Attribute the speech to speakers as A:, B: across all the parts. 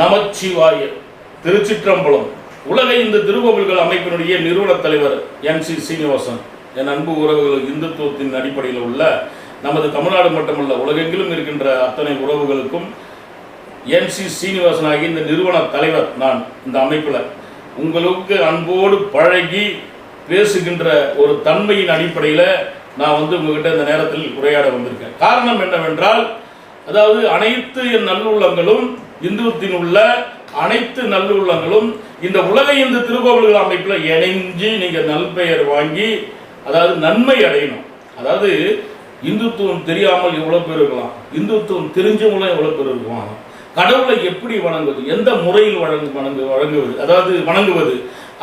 A: நமச்சிவாய திருச்சிற்றம்பலம். உலக இந்து திருக்கோவில்கள் அமைப்பினுடைய நிறுவன தலைவர் என் சி சீனிவாசன். என் அன்பு உறவுகள் இந்துத்துவத்தின் அடிப்படையில் உள்ள நமது தமிழ்நாடு மட்டுமல்ல உலகெங்கிலும் இருக்கின்ற அத்தனை உறவுகளுக்கும் என் சி சீனிவாசன் ஆகிய இந்த நிறுவன தலைவர் நான் இந்த அமைப்பில் உங்களுக்கு அன்போடு பழகி பேசுகின்ற ஒரு தன்மையின் அடிப்படையில் நான் வந்து உங்ககிட்ட இந்த நேரத்தில் உரையாட வந்திருக்கேன். காரணம் என்னவென்றால் அதாவது அனைத்து என் நல்லுள்ளங்களும் இந்துவத்தின் உள்ள அனைத்து நல்லுள்ளங்களும் இந்த உலக இந்து திருக்கோவில்கள் அமைப்பில் இணைஞ்சு நீங்கள் நல்பெயர் வாங்கி அதாவது நன்மை அடையணும். அதாவது இந்துத்துவம் தெரியாமல் எவ்வளோ பேர் இருக்கலாம். இந்துத்துவம் தெரிஞ்சவங்களும் எவ்வளோ பேர் இருக்கலாம். கடவுளை எப்படி வணங்குவது? எந்த முறையில் வழங்கு வணங்கு வழங்குவது? அதாவது வணங்குவது?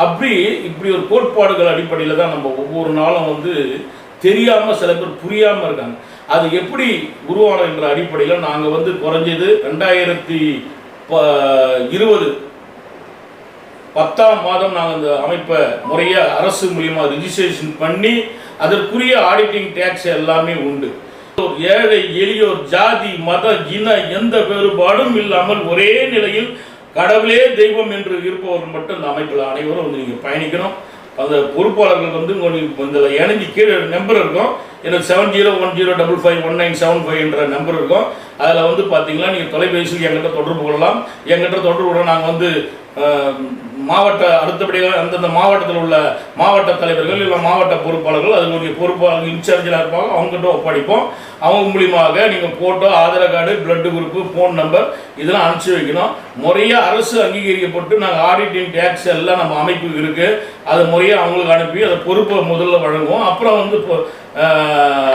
A: அப்படி இப்படி ஒரு கோட்பாடுகள் அடிப்படையில் தான் நம்ம ஒவ்வொரு நாளும் வந்து தெரியாமல் சில பேர் புரியாமல் இருக்காங்க. அது எப்படி உருவானது என்ற அடிப்படையில் நாங்கள் வந்து குறைஞ்சது ரெண்டாயிரத்தி ப இருபது பத்தாம் மாதம் நாங்கள் இந்த அமைப்பை முறையாக அரசு மூலியமாக ரிஜிஸ்ட்ரேஷன் பண்ணி அதற்குரிய ஆடிட்டிங் டேக்ஸ் எல்லாமே உண்டு. ஏழை எளியோர் ஜாதி மத இன எந்த வேறுபாடும் இல்லாமல் ஒரே நிலையில் கடவுளே தெய்வம் என்று இருப்பவர்கள் மட்டும் இந்த அமைப்பில் அனைவரும் வந்து நீங்கள் பயணிக்கணும். அந்த பொறுப்பாளர்கள் வந்து உங்களுக்கு இந்த இணைஞ்சி கீழே நம்பர் இருக்கும். எனக்கு seven zero one zero double five one nine seven five என்ற நம்பர் இருக்கும். அதில் வந்து பார்த்தீங்கன்னா நீங்கள் தொலைபேசியில் எங்கிட்ட தொடர்பு கொள்ளலாம். எங்கிட்ட தொடர்பு நாங்கள் வந்து மாவட்ட அடுத்தபடியாக அந்தந்த மாவட்டத்தில் உள்ள மாவட்ட தலைவர்கள் இல்லை மாவட்ட பொறுப்பாளர்கள் அதனுடைய பொறுப்பாளர்கள் இன்சார்ஜாக இருப்பாங்க அவங்ககிட்ட ஒப்படைப்போம். அவங்க மூலியமாக நீங்கள் photo Aadhaar card blood group phone number இதெல்லாம் அனுப்பிச்சி வைக்கணும். முறையாக அரசு அங்கீகரிக்கப்பட்டு நாங்கள் ஆடிட்டிங் டேக்ஸ் எல்லாம் நம்ம அமைப்பு இருக்குது அது முறையாக அவங்களுக்கு அனுப்பி அதை பொறுப்பை முதல்ல வழங்குவோம். அப்புறம் வந்து இப்போ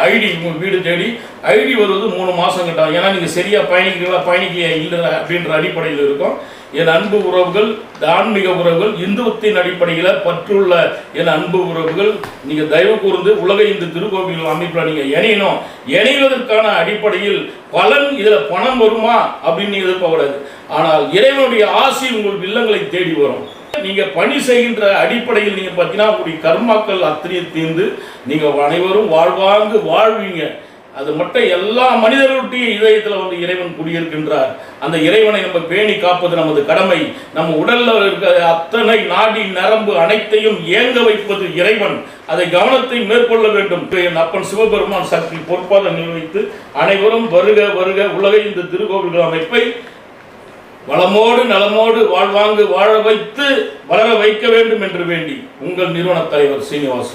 A: ஐடி உங்கள் வீடு தேடி ஐடி வருவது மூணு மாதம் கிட்ட. ஏன்னா நீங்கள் சரியாக பயணிக்கிறீங்களா பயணிக்க இல்லை அப்படின்ற அடிப்படையில் இருக்கும். என் அன்பு உறவுகள் ஆன்மீக உறவுகள் இந்துவத்தின் அடிப்படையில் பற்றுள்ள என் அன்பு உறவுகள் நீங்கள் தயவு கூர்ந்து உலக இந்து திருக்கோவில் அமைப்பில் நீங்கள் இணையணும். இணைவதற்கான அடிப்படையில் பலன் இதில் பணம் வருமா அப்படின்னு நீங்கள் எதிர்பார்க்கக்கூடாது. ஆனால் இறைவனுடைய ஆசி உங்கள் இல்லங்களை தேடி வரும். நீங்க பணி செய்கின்ற அடிப்படையில் நீங்க பார்த்தீங்கன்னா உங்களுடைய கர்மாக்கள் அத்தனையை தீர்ந்து நீங்க அனைவரும் வாழ்வாங்கு வாழ்வீங்க. அது மட்டும் எல்லா மனிதர்களுடைய இதயத்தில் வந்து இறைவன் குடியிருக்கின்றார். அந்த இறைவனை நம்ம பேணி காப்பது நமது கடமை. நம்ம உடல்ல இருக்கிற அத்தனை நாடி நரம்பு அனைத்தையும் இயங்க வைப்பது இறைவன். அதை கவனத்தை மேற்கொள்ள வேண்டும். என் அப்பன் சிவபெருமான் சக்தி பொறுப்பாக நிர்வகித்து அனைவரும் வருக வருக உலக இந்த திருக்கோவில்கள் அமைப்பை வளமோடு நலமோடு வாழ்வாங்கு வாழ வைத்து வளர வைக்க வேண்டும் என்று வேண்டி உங்கள் நிறுவன தலைவர் சீனிவாசன்.